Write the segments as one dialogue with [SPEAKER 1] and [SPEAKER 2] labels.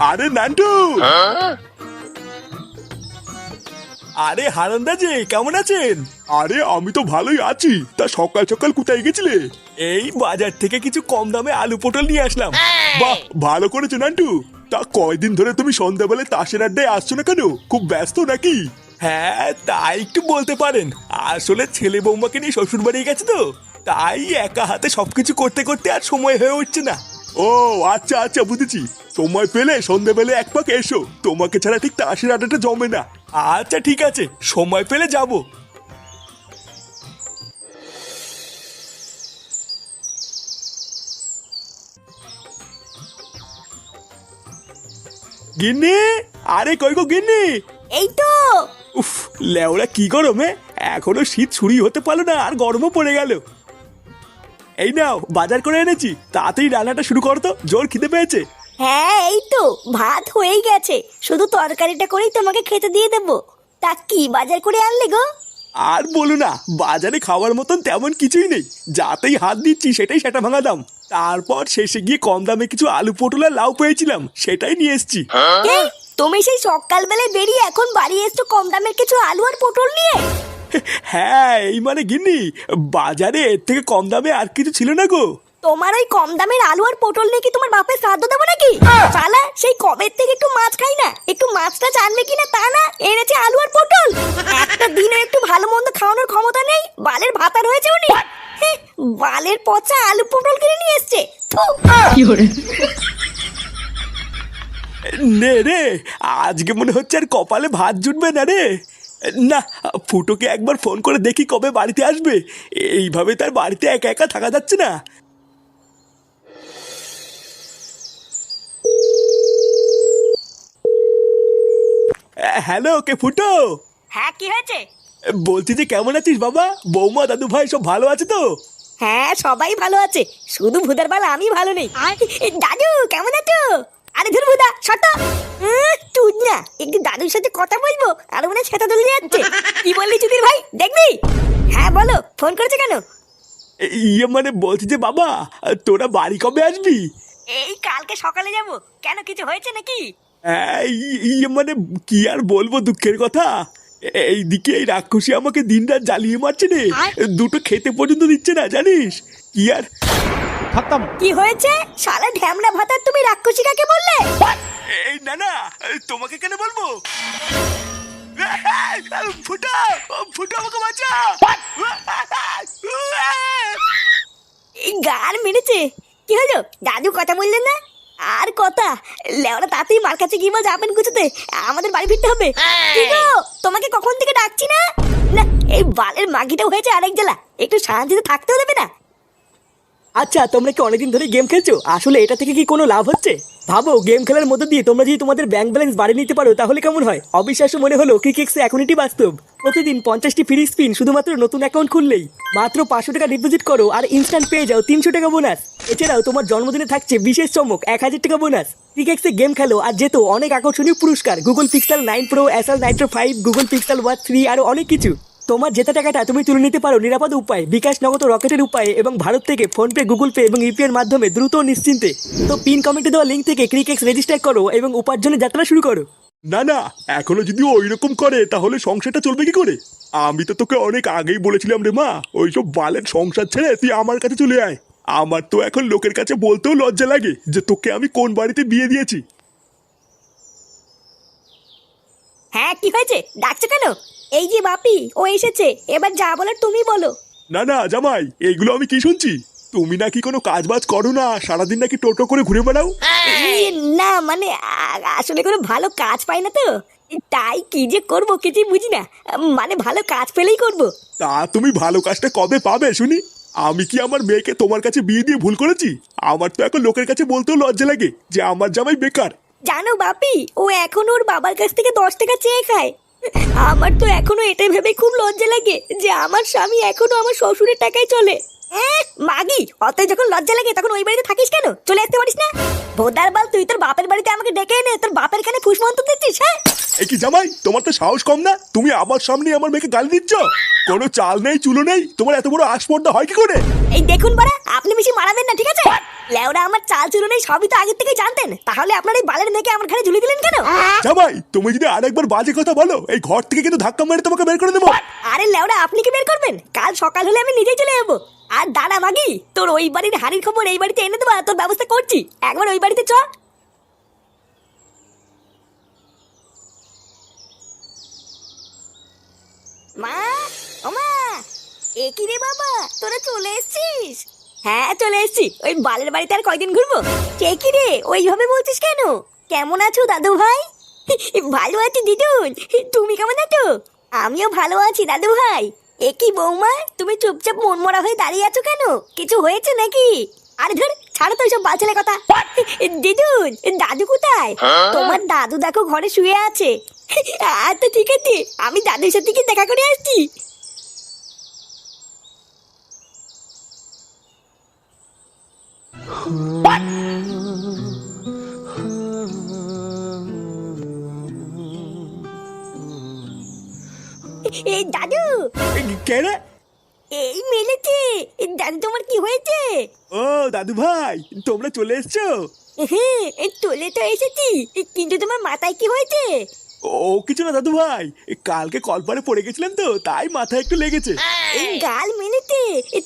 [SPEAKER 1] আরে নান্টু। আরে হারান্দা যে কেমন আছেন? আরে আমি তো ভালোই আছি। তা সকাল সকাল কোথায় গেছিলে? এই বাজার থেকে কিছু কম দামে আলু পটল নিয়ে আসলাম। বাহ ভালো করেছ নান্টু। তা কয়দিন ধরে তুমি সন্ধ্যাবেলায় তাসের আড্ডায় আসছো না কেন? খুব ব্যস্ত নাকি? হ্যাঁ তাই একটু বলতে পারেন। আসলে ছেলে বৌমাকে নিয়ে শ্বশুর বাড়ি গেছে তো। তাই একা হাতে সবকিছু করতে করতে আর সময় হয়ে উঠছে না। ও আচ্ছা আচ্ছা বুঝেছি। সময় পেলে সন্ধ্যেবেলে এক পাক এসো। তোমাকে ছাড়া ঠিক তাসের আড্ডাটা জমে না। আচ্ছা ঠিক আছে সময় পেলে যাব। গিন্নি আরে কই গো গিন্নি?
[SPEAKER 2] এই তো।
[SPEAKER 1] উফ লেওরা কি গরমে? এখনও শীত ছুরি হতে পারল না আর গরমও পড়ে গেল। এই নাও বাজার করে এনেছি। তাড়াতাড়ি রান্নাটা শুরু করো তো জোর খিদে পেয়েছে।
[SPEAKER 2] হ্যাঁ এই তো ভাত হয়েই গেছে। শুধু তরকারিটা করেই তোমাকে খেতে দিয়ে দেবো। তা কি বাজার করে আনলে গো?
[SPEAKER 1] আর বলো না বাজারে খাওয়ার মতন তেমন কিছুই নেই। যাতেই হাত দিচ্ছি সেটাই সেটা ভাঙা দাম। তারপর শেষে গিয়ে কম দামে কিছু আলু পটল আর লাউ পেয়েছিলাম সেটাই নিয়ে এসেছি।
[SPEAKER 2] তুমি সেই সকালবেলায় বেরিয়ে এখন বাড়ি এসছো কম দামের কিছু আলু আর পটল নিয়ে?
[SPEAKER 1] হ্যাঁ এই মানে গিন্নি বাজারে এর থেকে কম দামে আর কিছু ছিল না গো।
[SPEAKER 2] তোমার ওই কম দামের আলু আর পটল নিয়ে কি তোমার বাপের শ্রাদ্ধ দেবো নাকি? শালা সেই কবের থেকে একটু মাছ খাই না? একটু মাছটা জানবে কিনা তা না? এনেছে আলু আর পটল। একটা দিনে একটু ভালো মন্দ খাওয়ানোর ক্ষমতা নেই বালের ভাতা রয়েছে উনি। বালের পচা আলু পটল কিনে নিয়ে এসছে।
[SPEAKER 1] নে রে আজকে মনে হচ্ছে আর কপালে ভাত জুটবে না রে। না ফুটোকে একবার ফোন করে দেখি কবে বাড়িতে আসবে। এইভাবে তার বাড়িতে একা একা থাকা যাচ্ছে না। হ্যালো কে ফুটো?
[SPEAKER 2] হ্যাঁ কি হয়েছে?
[SPEAKER 1] বলছি যে কেমন আছিস বাবা? বৌমা দাদু ভাই সব ভালো আছে তো?
[SPEAKER 2] হ্যাঁ সবাই ভালো আছে। শুধু ভুদার বাল আমি ভালো নেই। দাদু কেমন আছো? আরে ধর ভুদা শত তুই না একটু দাদুর সাথে কথা বলব আর মনে সেটা দলে যাচ্ছে। কি বললি চুদির ভাই দেখবি? হ্যাঁ বলো ফোন করেছে কেন?
[SPEAKER 1] ইয়ে মানে বলছি যে বাবা তোরা বাড়ি কবে আসবি?
[SPEAKER 2] এই কালকে সকালে যাব। কেন কিছু হয়েছে নাকি?
[SPEAKER 1] হ্যাঁ, ইয়ে মানে কি আর বলব দুঃখের কথা? এইদিকে এই রাক্ষসী আমাকে দিনরাত জ্বালিয়ে মারছে রে। দুটো খেতে পর্যন্ত দিচ্ছে না জানিস? কি আর
[SPEAKER 2] কি হয়েছে? সারা ঢ্যামড়া ভাতার তুমি রাক্ষসী কাকে বললে?
[SPEAKER 1] এই না না তোমাকে কেন বলব? ফুটা ফুটা আমাকে বাঁচা।
[SPEAKER 2] এই গার মেরেছে। কি হলো? দাদু কথা বললেন না? আর কথা? লেওরা তাতেই মার কাছে গিয়ে যাবেন গুছোতে। আমাদের বাড়ি ফিরতে হবে। কি গো তোমাকে কখন থেকে ডাকছি না? না এই বালের মাগিটা হয়েছে আরেক জেলা একটু শান্তিতে থাকতেও দেবে না?
[SPEAKER 3] আচ্ছা তোমরা কি অনেকদিন ধরে গেম খেলছো? আসলে এটা থেকে কি কোনো লাভ হচ্ছে? ভাবো, গেম খেলার মধ্যে দিয়ে তোমরা যদি তোমাদের ব্যাংক ব্যালেন্স বাড়িয়ে নিতে পারো, তাহলে কেমন হয়? অবিশ্বাস্য মনে হলো ক্রিকেক্সে এখন এটি বাস্তব। প্রতিদিন পঞ্চাশটি ফ্রি স্পিন শুধুমাত্র নতুন অ্যাকাউন্ট খুললেই। মাত্র পাঁচশো টাকা ডিপোজিট করো আর ইনস্ট্যান্ট পেয়ে যাও তিনশো টাকা বোনাস এছাড়াও তোমার জন্মদিনে থাকছে বিশেষ চমক, এক হাজার টাকা বোনাস ক্রিকেক্সে গেম খেলো আর যেত অনেক আকর্ষণীয় পুরস্কার Google Pixel nine pro SL nitro five Google Pixel watch three আরও অনেক কিছু। তোমার জেতা টাকাটা তুমি তুলে নিতে পারো নিরাপদ উপায়, বিকাশ নগদ রকেটের উপায়ে এবং ভারত থেকে ফোনপে গুগল পে এবং ইউপিআই এর মাধ্যমে দ্রুত নিশ্চিন্তে। তো পিন কমেন্টে দেওয়া লিঙ্ক থেকে ক্রিকেক্স রেজিস্টার করো এবং উপার্জনের যাত্রা শুরু করো।
[SPEAKER 1] না না, এখনও যদি ওই রকম করে, তাহলে সংসারটা চলবে কি করে? আমি তো তোকে অনেক আগেই বলেছিলাম রে মা, ওইসব বালের সংসার ছেড়ে তুই আমার কাছে চলে আয়। আমার তো এখন লোকের কাছে বলতেও লজ্জা লাগে যে তোকে আমি কোন বাড়িতে বিয়ে দিয়েছি।
[SPEAKER 2] হ্যাঁ কি হয়েছে? ডাকছে কেন? এই যে বাপি ও এসেছে। এবার যা বলার তুমি বলো।
[SPEAKER 1] না না জামাই এইগুলো আমি কি শুনছি? তুমি নাকি কোনো কাজ বাজ করো না সারাদিন নাকি টোটো করে ঘুরে বেড়াও?
[SPEAKER 2] না মানে আসলে কোনো ভালো কাজ পাই না তো। তাই কি যে করব কিছুই বুঝি না। মানে ভালো কাজ পেলেই করব।
[SPEAKER 1] তা তুমি ভালো কাজটা কবে পাবে শুনি? আমি কি আমার মেয়েকে তোমার কাছে বিয়ে দিয়ে ভুল করেছি? আমার তো এখন লোকের কাছে বলতেও লজ্জা লাগে যে আমার জামাই বেকার।
[SPEAKER 2] জানো বাপি, ও এখন ওর বাবার কাছ থেকে দশ টাকা চেয়ে খায়। আমার তো এখনও এটা ভেবে খুব লজ্জা লাগে যে আমার স্বামী এখনও আমার শ্বশুরের টাকায় চলে। মাগি অত যখন লজ্জা লাগে তখন ওই বাড়িতে থাকিস কেন? চলে আসতে পারিস না? ভোদার বাল তুই তোর বাপের বাড়িতে আমাকে ডেকে এনে তোর বাপের কানে ফুসমন্ত দিচ্ছিস হ্যাঁ?
[SPEAKER 1] এ কি জামাই তোমার তো সাহস কম না? তুমি আমার সামনে আমার মেয়েকে গালি দিচ্ছ? কোনো চাল নেই চুলো নেই তোমার এত বড় আসপর্দা হয় কি করে?
[SPEAKER 2] এই দেখুন বাড়া আপনি বেশি মারাবেন না ঠিক আছে? লেওরা আমার চাল চুলো নেই সবই তো আগের থেকে জানতেন। তাহলে আপনার এই বালের মেয়েকে আমার ঘরে ঝুলি দিলেন কেন?
[SPEAKER 1] জামাই তুমি যদি আরেকবার বাজে কথা বলো এই ঘর থেকে কিন্তু ধাক্কা মেরে তোমাকে বের করে দেবো।
[SPEAKER 2] আরে লেওরা আপনি কি বের করবেন? কাল সকাল হলে আমি নিজেই চলে যাব। আর দাঁড়া, মাগি। তোর ওই বাড়ির হাড়ির খবর এই বাড়িতে এনে দেবো, তোর ব্যবস্থা করছি। একবার ওই বাড়িতে চ। মা ওমা এ কি রে বাবা? তোরা চলে এসেছিস? হ্যাঁ চলে এসেছি। ওই বালের বাড়িতে আর কয়দিন ঘুরবো? কে কি রে, ওইভাবে বলছিস কেন? কেমন আছো, দাদু ভাই? ভালো আছি, দিদুন। তুমি কেমন আছো? আমিও ভালো আছি, দাদু ভাই। এ কি বৌমা তুমি চুপচাপ মনমরা হয়ে দাঁড়িয়ে আছো কেন? কিছু হয়েছে নাকি? আরে ধর ছাড়ো তো সব বাচ্চালে কথা। দিদুন দাদু কোথায়? তোমার দাদু দেখো ঘরে শুয়ে আছে। আচ্ছা ঠিক আছে আমি দাদুর সাথে কি দেখা করে আসছি। এই দাদু!
[SPEAKER 1] এ, কে রে?
[SPEAKER 2] এই মেলেছে! দাদু তোমার কি হয়েছে?
[SPEAKER 1] ও দাদু ভাই তোমরা চলে এসছো?
[SPEAKER 2] হ্যাঁ চলে তো এসেছি। কিন্তু তোমার মাথায় কি হয়েছে?
[SPEAKER 1] ও কিছু না দাদু ভাই। কালকে কলপারে পড়ে গেছিলাম তো তাই মাথায় একটু লেগেছে।
[SPEAKER 2] গাল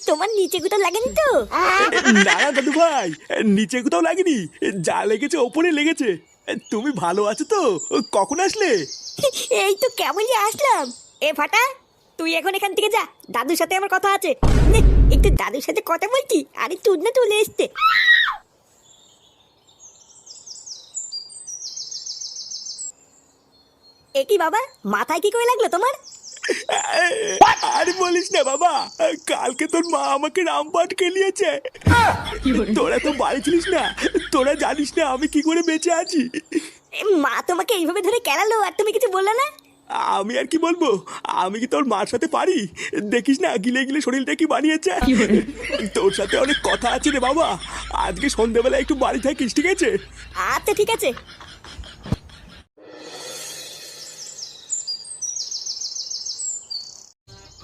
[SPEAKER 2] তোমার নিচে কোথাও লাগেনি তো?
[SPEAKER 1] না দাদু ভাই নিচে কোথাও লাগেনি। যা লেগেছে ওপরে লেগেছে। তুমি ভালো আছো তো? কখন আসলে?
[SPEAKER 2] এই তো কেমনই আসলাম। এ ফাটা তুই এখন এখান থেকে যা। দাদুর সাথে আমার কথা আছে। একটু দাদুর সাথে কথা বলছি আরে তুই না চলে এসছে। এ কি বাবা মাথায় কি করে লাগল তোমার?
[SPEAKER 1] আর বলিস না বাবা কালকে তোর মা আমাকে রামপাট খেলিয়েছে। তোরা তো বাড়ি ছিলিস না তোরা জানিস না আমি কি করে বেঁচে আছি।
[SPEAKER 2] মা তোমাকে এইভাবে ধরে কেলালো আর তুমি কিছু বললে না?
[SPEAKER 1] আমি আর কি বলব? আমি কি তোর মার সাথে পারি? দেখিস না গিলে গিলে শরীরটা কি বানিয়েছে? তোর সাথে অনেক কথা আছে রে বাবা। আজকে সন্ধ্যেবেলা একটু বাড়ি থাকিস ঠিক আছে?
[SPEAKER 2] আচ্ছা ঠিক আছে।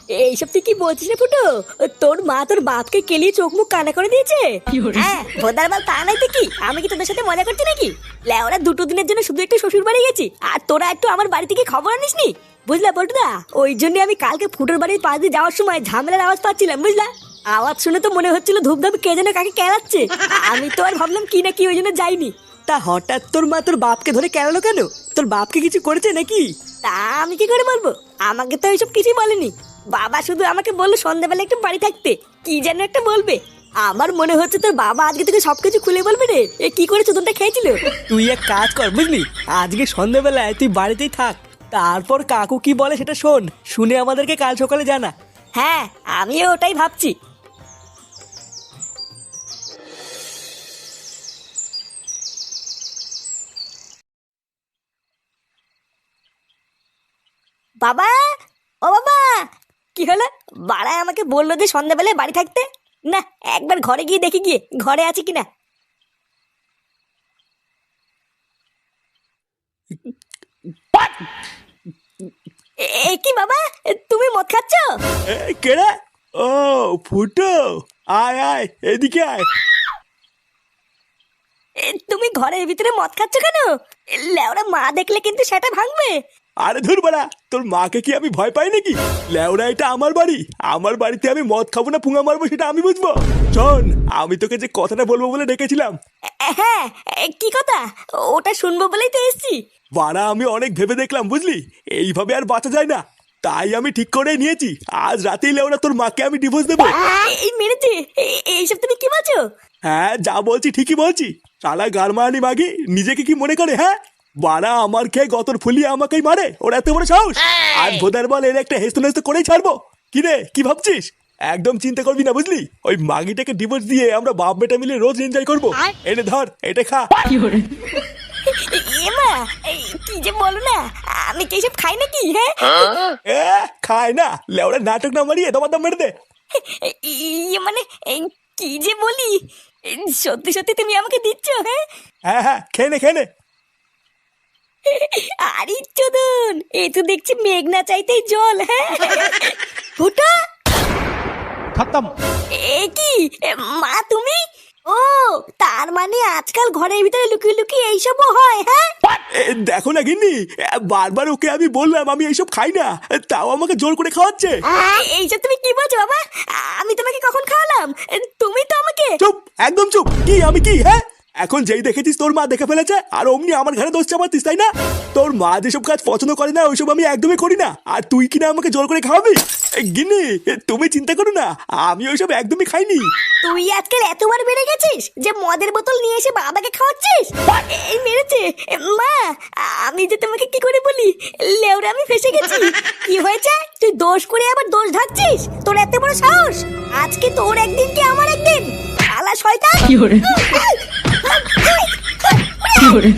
[SPEAKER 2] এইসব তুই কি বলছিস রে ফুটো? তোর মা তোর বাপকে কেলিয়ে চোখ মুখ কানা করে দিয়েছে? হ্যাঁ ভোদার বাল তা নাই তো কি? আমি কি তোদের সাথে মজা করছি নাকি? লেওরা দুটো দিনের জন্য শুধু একটু শ্বশুর বাড়ি গেছি আর তোরা একটু আমার বাড়ি থেকে খবর আনিস নি বুঝলা পল্টুদা ওই জন্য আমি কালকে ফুটোর বাড়ির পাশ দিয়ে যাওয়ার সময় ঝামেলার আওয়াজ পাচ্ছিলাম বুঝলা? আওয়াজ শুনে তো মনে হচ্ছিল ধূপধাপ কে যেন কাকে কেলাচ্ছে। আমি তো আর ভাবলাম কি না কি ওই জন্য যাইনি।
[SPEAKER 3] তা হঠাৎ তোর মা তোর বাপকে ধরে কেলালো কেন? তোর বাপকে কিছু করেছে নাকি?
[SPEAKER 2] তা আমি কি করে বলব? আমাকে তো এইসব কিছুই বলেনি। বাবা শুধু আমাকে বলল সন্ধ্যাবেলা একটু বাড়ি থাকতে। কি যেন একটা বলবে। আমার মনে হচ্ছে তোর বাবা আজকে তোকে সবকিছু খুলে বলবে রে। এ কি করে চোদনটা খেয়েছিল?
[SPEAKER 3] তুই এক কাজ কর বুঝলি? আজকে সন্ধ্যাবেলায় তুই বাড়িতেই থাক। তারপর কাকু কি বলে সেটা শোন। শুনে আমাদেরকে কাল সকালে জানা।
[SPEAKER 2] হ্যাঁ আমিও ওটাই ভাবছি। বাবা! বাবা কি হলো? বাড়ায় আমাকে বলল যে সন্ধ্যাবেলায় বাড়ি থাকতে? না একবার ঘরে গিয়ে দেখি গিয়ে ঘরে আছে কিনা? এ কি বাবা? তুমি মদ খাচ্ছ?
[SPEAKER 1] এ, কে রে? ও ফুটো। আয় আয় এদিকে আয়।
[SPEAKER 2] তুমি ঘরের ভিতরে মদ খাচ্ছ কেন? লেওরা মা দেখলে কিন্তু সেটা ভাঙবে।
[SPEAKER 1] আরে ধর বাড়া তোর মাকে কি আমি ভয় পাই নাকি? লেওরা এটা আমার বাড়ি। আমার বাড়িতে আমি মদ খাব না পুঙা মারবো সেটা আমি বুঝব। শোন আমি তোকে যে কথাটা বলব বলে ডেকেছিলাম।
[SPEAKER 2] হ্যাঁ কি কথা? ওটা শুনব বলেই তো এসছি।
[SPEAKER 1] বাড়া আমি অনেক ভেবে দেখলাম বুঝলি? এইভাবে আর বাঁচা যায় না। তাই আমি ঠিক করে নিয়েছি। আজ রাতেই লেওরা তোর মাকে আমি ডিভোর্স দেবো।
[SPEAKER 2] এই মেরেছে। এইসব তুমি কি বলছো?
[SPEAKER 1] হ্যাঁ যা বলছি ঠিকই বলছি। শালা গারমানি মাগি নিজেকে কি মনে করে হ্যাঁ? বাড়া আমার খেয়ে গতর ফুলিয়ে আমাকেই মারে। ওর এত বড় সাহস। আর ভোদার বল এর একটা হেস্ত নেস্ত করেই ছাড়বো। কি রে কি ভাবছিস? একদম চিন্তা করবি না বুঝলি? ওই মাগিটাকে ডিভোর্স দিয়ে আমরা বাপ বেটা মিলে রোজ এনজয় করব। এনে ধর এটা খা।
[SPEAKER 2] কি যে বলো না আমি কি এসব খাই নাকি হ্যাঁ?
[SPEAKER 1] এ খায় না। লেওড়া নাটক না মারিয়ে তোমার দাম মেরে দে।
[SPEAKER 2] ইয়ে মানে কি যে বলি? সত্যি সত্যি তুমি আমাকে দিচ্ছ হ্যাঁ?
[SPEAKER 1] হ্যাঁ হ্যাঁ খেয়ে নে খেয়ে নে।
[SPEAKER 2] আরে চোদন এ তো দেখছি মেঘনা চাইতেই জল হ্যাঁ? ফুটা?
[SPEAKER 4] খতম।
[SPEAKER 2] এ কি? মা তুমি? ও তার মানে আজকাল ঘরের ভিতরে লুকিয়ে লুকিয়ে এইসবও হয় হ্যাঁ?
[SPEAKER 1] দেখো না গিন্নি বারবার ওকে আমি বললাম আমি এইসব খাই না তাও আমাকে জোর করে খাওয়াচ্ছে।
[SPEAKER 2] এইসব তুমি কি বলছো বাবা? আমি তোমাকে কখন খাওয়ালাম? তুমি তো আমাকে
[SPEAKER 1] চুপ একদম চুপ। কি আমি কি হ্যাঁ? এখন যেই দেখেছিস তোর মা দেখে ফেলেছে আর অমনি আমার ঘরে দোষ চাপাতিস তাই না? তোর মা যেসব কাজ পছন্দ করে না ওইসব আমি একদমই করি না। আর তুই কিনা আমাকে জোর করে খাওয়াবি? এ, তুমি চিন্তা করো না আমি ওইসব একদমই খাইনি।
[SPEAKER 2] তুই আজকাল এতবার বেড়ে গেছিস যে মদের বোতল নিয়ে এসে বাবাকে খাওয়াচ্ছিস? এই মেরেছে। মা আমি যে তোমাকে কি করে বলি? লেওরা আমি ফেসে গেছি। কি হয়েছে? তুই দোষ করে আবার দোষ ঢাকছিস? তোর এত বড় সাহস? আজকে তোর একদিন কি আমার একদিন? আলা শয়তান!
[SPEAKER 5] কি hore কি করে